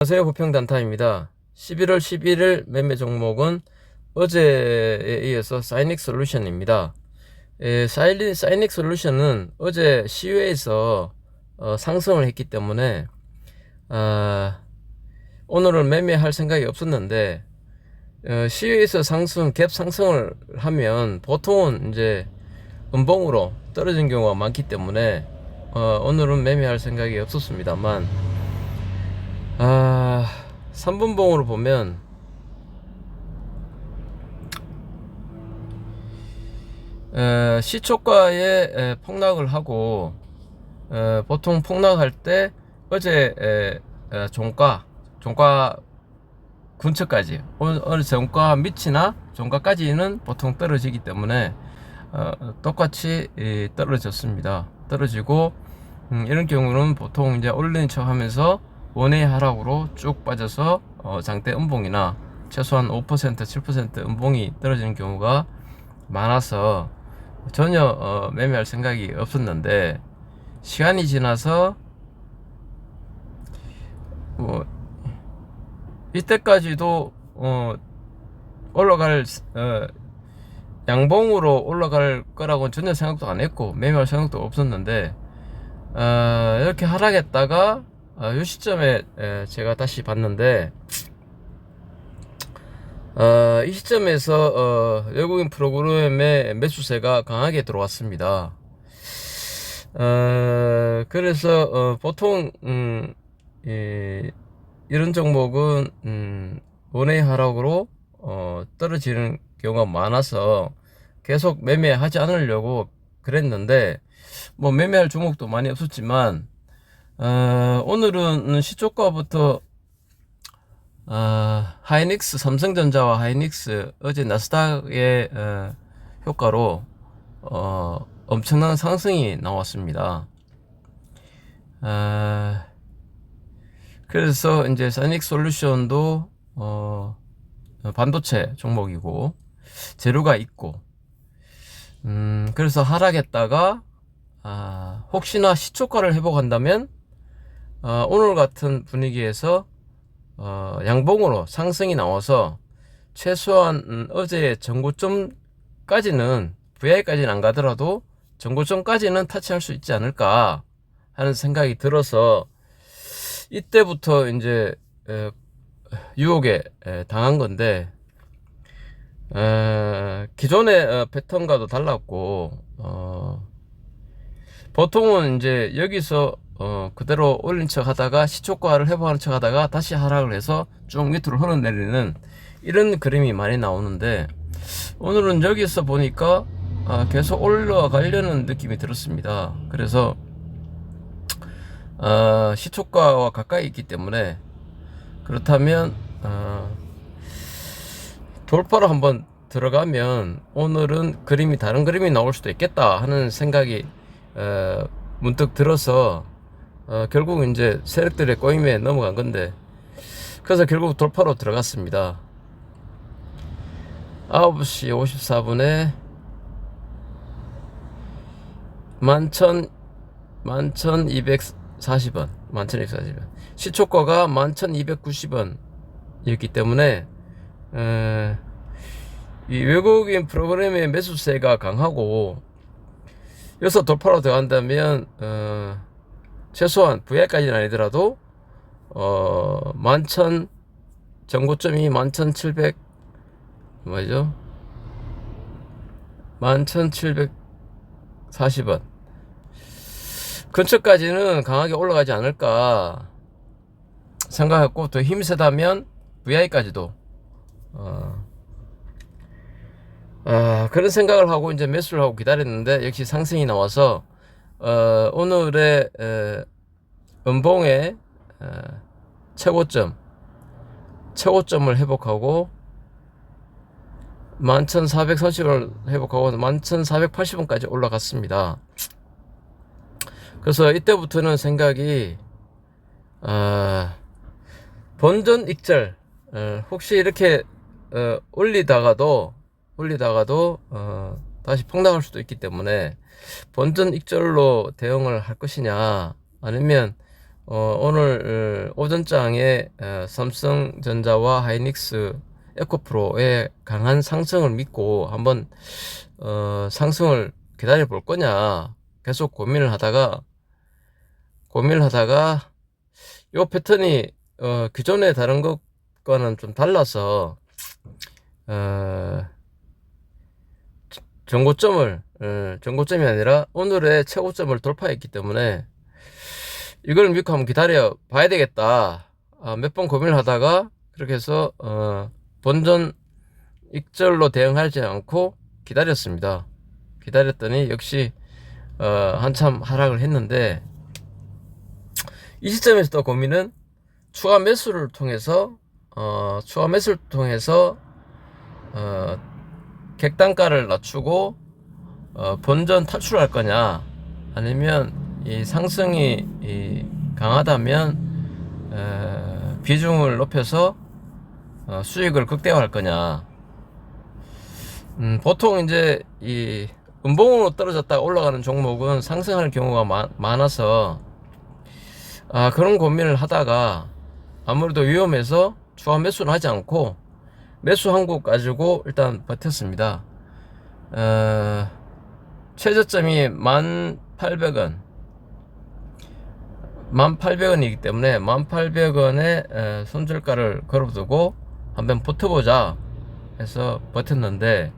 안녕하세요. 부평단타입니다. 11월 11일 매매 종목은 어제에 이어서 사이닉 솔루션입니다. 에, 사이리, 사이닉 솔루션은 어제 시외에서 어, 상승을 했기 때문에 아, 오늘은 매매할 생각이 없었는데 어, 시외에서 상승, 갭 상승을 하면 보통은 이제 음봉으로 떨어진 경우가 많기 때문에 어, 오늘은 매매할 생각이 없었습니다만 아, 3분봉으로 보면 에, 시초가에 에, 폭락을 하고 에, 보통 폭락할 때 어제 에, 에, 종가 종가 근처까지 어느, 어느 종가 밑이나 종가까지는 보통 떨어지기 때문에 어, 똑같이 이, 떨어졌습니다. 떨어지고 음, 이런 경우는 보통 이제 올리는 척 하면서 원의 하락으로 쭉 빠져서 어, 장대 음봉이나 최소한 5% 7% 음봉이 떨어지는 경우가 많아서 전혀 어, 매매할 생각이 없었는데 시간이 지나서 뭐 이때까지도 어, 올라갈 어, 양봉으로 올라갈 거라고 전혀 생각도 안 했고 매매할 생각도 없었는데 어, 이렇게 하락했다가 어, 이 시점에 에, 제가 다시 봤는데 어, 이 시점에서 어, 외국인 프로그램의 매수세가 강하게 들어왔습니다. 어, 그래서 어, 보통 음, 이, 이런 종목은 음, 원의 하락으로 어, 떨어지는 경우가 많아서 계속 매매하지 않으려고 그랬는데 뭐 매매할 종목도 많이 없었지만 어, 오늘은 시초가부터 어, 하이닉스 삼성전자와 하이닉스 어제 나스닥의 어, 효과로 어, 엄청난 상승이 나왔습니다. 어, 그래서 이제 사이닉 솔루션도 어, 반도체 종목이고 재료가 있고 음, 그래서 하락했다가 아, 혹시나 시초가를 회복한다면 어, 오늘 같은 분위기에서 어, 양봉으로 상승이 나와서 최소한 음, 어제 전고점까지는 VI까지는 안 가더라도 전고점까지는 타치할 수 있지 않을까 하는 생각이 들어서 이때부터 이제 에, 유혹에 에, 당한 건데 에, 기존의 어, 패턴과도 달랐고 어, 보통은 이제 여기서 어, 그대로 올린 척 하다가 시초가를 회복하는 척 하다가 다시 하락을 해서 쭉 밑으로 흘러내리는 이런 그림이 많이 나오는데 오늘은 여기서 보니까 아, 계속 올라가려는 느낌이 들었습니다. 그래서 어, 시초가와 가까이 있기 때문에 그렇다면 어, 돌파로 한번 들어가면 오늘은 그림이 다른 그림이 나올 수도 있겠다 하는 생각이 어, 문득 들어서 어, 결국 이제 세력들의 꼬임에 넘어간 건데 그래서 결국 돌파로 들어갔습니다. 9시 54분에 11,000 11,240원 11,240원 시초가가 11,290원이었기 때문에 에, 이 외국인 프로그램의 매수세가 강하고 여기서 돌파로 들어간다면 어, 최소한 VI까지는 아니더라도 어, 11,000 전고점이 11,700 뭐죠? 11,740원 근처까지는 강하게 올라가지 않을까 생각했고 더 힘이 세다면 VI까지도 어, 아, 그런 생각을 하고 이제 매수를 하고 기다렸는데 역시 상승이 나와서 어, 오늘의 에, 음봉의 에, 최고점 최고점을 회복하고 11,430원을 회복하고 11,480원까지 올라갔습니다. 그래서 이때부터는 생각이 아, 본전 익절 어, 혹시 이렇게 어, 올리다가도 올리다가도 어, 다시 폭락할 수도 있기 때문에 본전 익절로 대응을 할 것이냐 아니면 어, 오늘 어, 오전장에 어, 삼성전자와 하이닉스 에코프로의 강한 상승을 믿고 한번 어, 상승을 기다려 볼 거냐 계속 고민을 하다가 고민을 하다가 요 패턴이 어, 기존의 다른 것과는 좀 달라서 어, 정고점을 어, 정고점이 아니라 오늘의 최고점을 돌파했기 때문에 이걸 믿고 한번 기다려 봐야 되겠다. 아, 몇 번 고민을 하다가 그렇게 해서 어, 본전 익절로 대응하지 않고 기다렸습니다. 기다렸더니 역시 어, 한참 하락을 했는데 이 시점에서 또 고민은 추가 매수를 통해서 어, 추가 매수를 통해서 어, 객단가를 낮추고 어, 본전 탈출할 거냐 아니면 이 상승이 이 강하다면 에, 비중을 높여서 어, 수익을 극대화할 거냐. 음, 보통 이제 이 음봉으로 떨어졌다가 올라가는 종목은 상승할 경우가 마, 많아서 아, 그런 고민을 하다가 아무래도 위험해서 추가 매수는 하지 않고 매수 한곳 가지고 일단 버텼습니다. 어, 최저점이 1,800원 1,800원이기 때문에 1,800원에 손절가를 걸어두고 한번 버텨보자 해서 버텼는데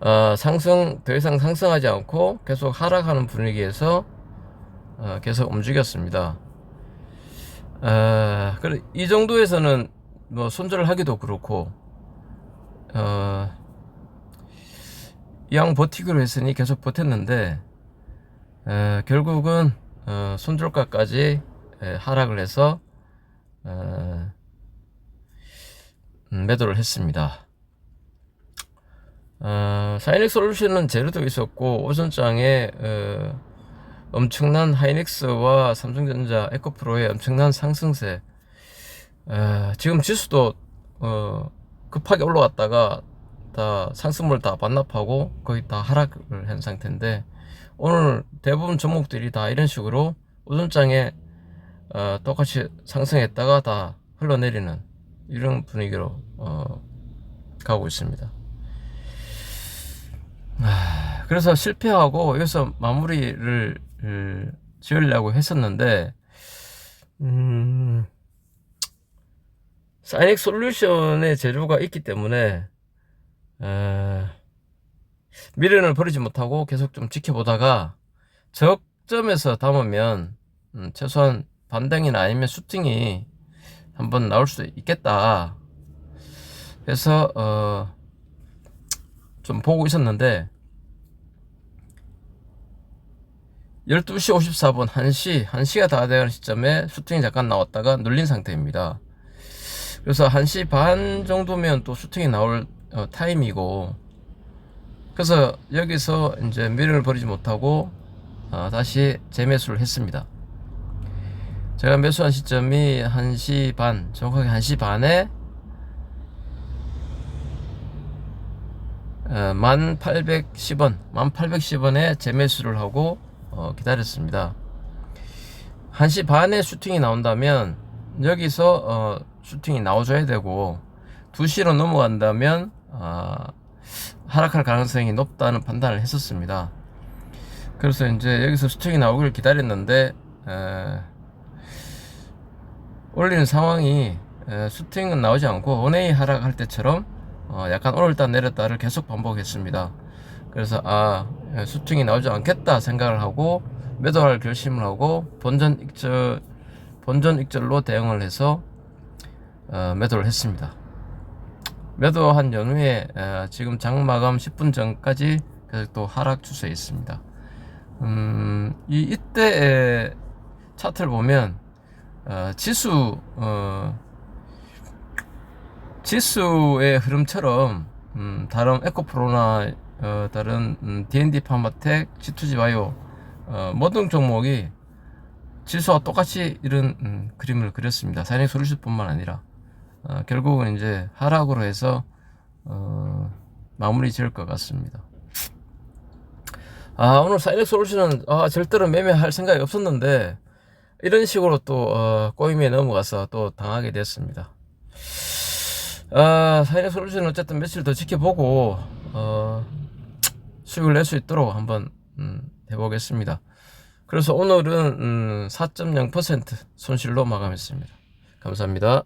어, 상승 더 이상 상승하지 않고 계속 하락하는 분위기에서 어, 계속 움직였습니다. 어, 그래 이 정도에서는 뭐 손절을 하기도 그렇고 어, 이왕 버티기로 했으니 계속 버텼는데 에, 결국은 어, 손절가까지 에, 하락을 해서 에, 음, 매도를 했습니다. 어, 사이닉 솔루션은 제로도 있었고 오전장에 어, 엄청난 하이닉스와 삼성전자 에코프로의 엄청난 상승세 어, 지금 지수도 어, 급하게 올라왔다가 다 상승물 다 반납하고 거의 다 하락을 한 상태인데 오늘 대부분 종목들이 다 이런 식으로 우선장에 어, 똑같이 상승했다가 다 흘러내리는 이런 분위기로 어, 가고 있습니다. 아, 그래서 실패하고 여기서 마무리를 음, 지으려고 했었는데 음, 사이닉 솔루션의 재료가 있기 때문에 에, 미련을 버리지 못하고 계속 좀 지켜보다가 적점에서 담으면 음, 최소한 반등이나 아니면 슈팅이 한번 나올 수 있겠다. 그래서 어, 좀 보고 있었는데 12시 54분 1시 1시가 다 되는 시점에 슈팅이 잠깐 나왔다가 눌린 상태입니다. 그래서 1시 반 정도면 또 슈팅이 나올 어, 타임이고 그래서 여기서 이제 미련을 버리지 못하고 어, 다시 재매수를 했습니다. 제가 매수한 시점이 1시 반, 정확하게 1시 반에 어, 1810원, 1810원에 재매수를 하고 어, 기다렸습니다. 1시 반에 슈팅이 나온다면 여기서 어, 슈팅이 나와줘야 되고 2시로 넘어간다면 어, 하락할 가능성이 높다는 판단을 했었습니다. 그래서 이제 여기서 수축이 나오길 기다렸는데 에, 올리는 상황이 에, 수팅은 나오지 않고 원웨이 하락할 때처럼 어, 약간 오늘따 내렸다를 계속 반복했습니다. 그래서 아 수팅이 나오지 않겠다 생각을 하고 매도할 결심을 하고 본전 익절 본전 익절로 대응을 해서 어, 매도를 했습니다. 매도한 연후에 지금 장 마감 10분 전까지 계속 또 하락 추세에 있습니다. 음, 이 이때 차트를 보면 어, 지수 어, 지수의 흐름처럼 음, 다른 에코프로나 어, 다른 음, D&D 파마텍, G2G 바이오 어, 모든 종목이 지수와 똑같이 이런 음, 그림을 그렸습니다. 사이닉 솔루션뿐만 아니라 어, 결국은 이제 하락으로 해서 어, 마무리 지을 것 같습니다. 아 오늘 사이닉 솔루션은 아, 절대로 매매할 생각이 없었는데 이런 식으로 또 어, 꼬임에 넘어가서 또 당하게 됐습니다. 아 사이닉 솔루션은 어쨌든 며칠 더 지켜보고 어, 수익을 낼 수 있도록 한번 음, 해보겠습니다. 그래서 오늘은 음, 4.0% 손실로 마감했습니다. 감사합니다.